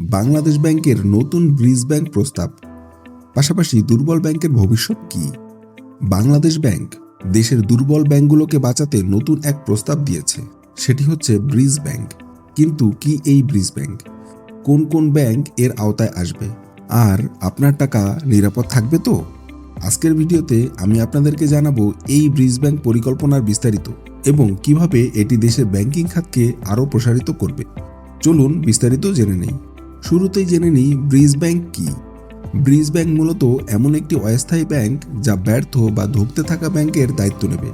বাংলাদেশ ব্যাংকের নতুন bridge bank প্রস্তাব। পাশাপাশি দুর্বল ব্যাংকের ভবিষ্যৎ কি? বাংলাদেশ ব্যাংক দেশের দুর্বল ব্যাংকগুলোকে বাঁচাতে নতুন এক প্রস্তাব দিয়েছে। সেটি হচ্ছে ব্রিজ ব্যাংক। কিন্তু কি এই ব্রিজ ব্যাংক? কোন কোন ব্যাংক এর আওতায় আসবে? আর আপনার টাকা নিরাপদ থাকবে তো? আজকের ভিডিওতে আমি আপনাদেরকে জানাব এই ব্রিজ ব্যাংক পরিকল্পনার বিস্তারিত এবং কীভাবে এটি দেশের ব্যাংকিং খাতকে আরও প্রসারিত করবে। চলুন বিস্তারিত জেনে নেই। শুরুতেই জেনে নিই ব্রিজ ব্যাংক কি। ব্রিজ ব্যাংক মূলত এমন একটি অস্থায়ী ব্যাংক যা ব্যর্থ বা ধুঁকতে থাকা ব্যাংকের দায়িত্ব নেবে।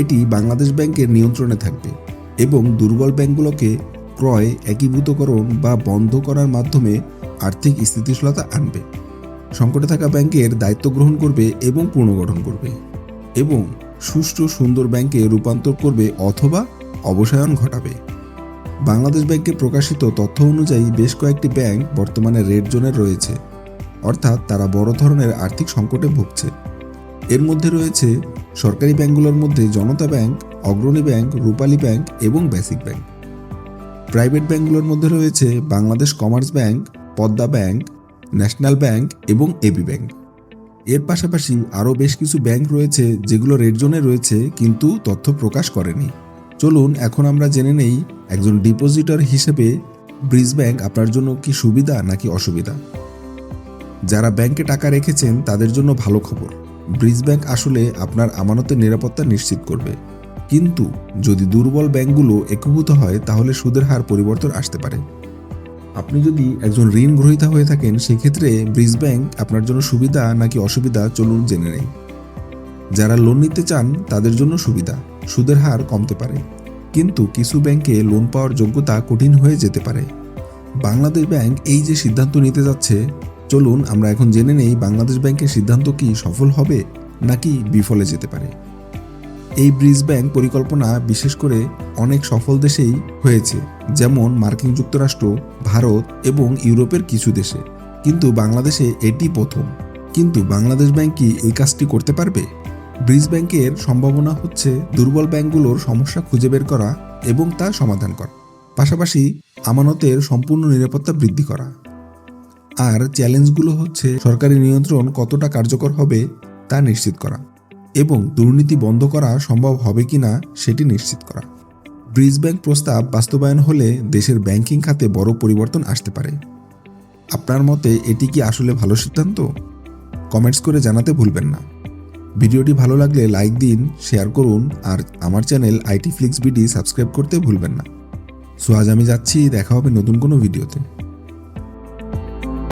এটি বাংলাদেশ ব্যাংকের নিয়ন্ত্রণে থাকবে এবং দুর্বল ব্যাংকগুলোকে ক্রয়, একীভূতকরণ বা বন্ধ করার মাধ্যমে আর্থিক স্থিতিশীলতা আনবে। সংকটে থাকা ব্যাংকের দায়িত্ব গ্রহণ করবে এবং পুনর্গঠন করবে এবং সুষ্ঠু সুন্দর ব্যাংকে রূপান্তর করবে অথবা অবসায়ন ঘটাবে। বাংলাদেশ ব্যাংকে প্রকাশিত তথ্য অনুযায়ী বেশ কয়েকটি ব্যাংক বর্তমানে রেড জোনে রয়েছে। অর্থাৎ তারা বড় ধরনের আর্থিক সংকটে ভুগছে। এর মধ্যে রয়েছে সরকারি ব্যাংকগুলোর মধ্যে Janata bank, Agrani bank, Rupali bank এবং বেসিক ব্যাংক। প্রাইভেট ব্যাংকগুলোর মধ্যে রয়েছে Bangladesh commerce bank, Padma bank, national bank এবং এবি ব্যাংক। এর পাশাপাশি আরও বেশ কিছু ব্যাংক রয়েছে যেগুলো রেড জোনে রয়েছে কিন্তু তথ্য প্রকাশ করেনি। চলুন এখন আমরা জেনে নেই একজন ডিপোজিটর হিসেবে ব্রিজ ব্যাংক আপনার জন্য কি সুবিধা নাকি অসুবিধা? যারা ব্যাংকে টাকা রেখেছেন, তাদের জন্য ভালো খবর। ব্রিজ ব্যাংক আসলে আপনার আমানতের নিরাপত্তা নিশ্চিত করবে। কিন্তু যদি দুর্বল ব্যাংকগুলো একীভূত হয়, তাহলে সুদের হার পরিবর্তন আসতে পারে। আপনি যদি একজন ঋণ গ্রহীতা হয়ে থাকেন, সেক্ষেত্রে ব্রিজ ব্যাংক আপনার জন্য সুবিধা নাকি অসুবিধা, চলুন জেনে নেই। যারা লোন নিতে চান, তাদের জন্য সুবিধা। সুদের হার কমতে পারে। কিন্তু কিছু ব্যাংকে লোন পাওয়ার যোগ্যতা কঠিন হয়ে যেতে পারে। বাংলাদেশ ব্যাংক এই যে সিদ্ধান্ত নিতে যাচ্ছে, চলুন আমরা এখন জেনে নেই বাংলাদেশ ব্যাংকের সিদ্ধান্ত কি সফল হবে নাকি বিফলে যেতে পারে। এই ব্রিজ ব্যাংক পরিকল্পনা বিশেষ করে অনেক সফল দেশেই হয়েছে, যেমন মার্কিন যুক্তরাষ্ট্র, ভারত এবং ইউরোপের কিছু দেশে। কিন্তু বাংলাদেশে এটি প্রথম। কিন্তু বাংলাদেশ ব্যাংক কি এই কাজটি করতে পারবে? ব্রিজ ব্যাংকের সম্ভাবনা হচ্ছে দুর্বল ব্যাংকগুলোর সমস্যা খুঁজে বের করা এবং তা সমাধান করা, পাশাপাশি আমানতের সম্পূর্ণ নিরাপত্তা বৃদ্ধি করা। আর চ্যালেঞ্জগুলো হচ্ছে সরকারি নিয়ন্ত্রণ কতটা কার্যকর হবে তা নিশ্চিত করা এবং দুর্নীতি বন্ধ করা সম্ভব হবে কি না সেটি নিশ্চিত করা। ব্রিজ ব্যাংক প্রস্তাব বাস্তবায়ন হলে দেশের ব্যাংকিং খাতে বড় পরিবর্তন আসতে পারে। আপনার মতে এটি কি আসলে ভালো সিদ্ধান্ত? কমেন্টস করে জানাতে ভুলবেন না। ভিডিওটি ভালো লাগলে লাইক দিন, শেয়ার করুন, আর আমার channel IT flix BD subscribe করতে ভুলবেন না। সো আজ আমি যাচ্ছি, দেখা হবে নতুন কোনো ভিডিওতে।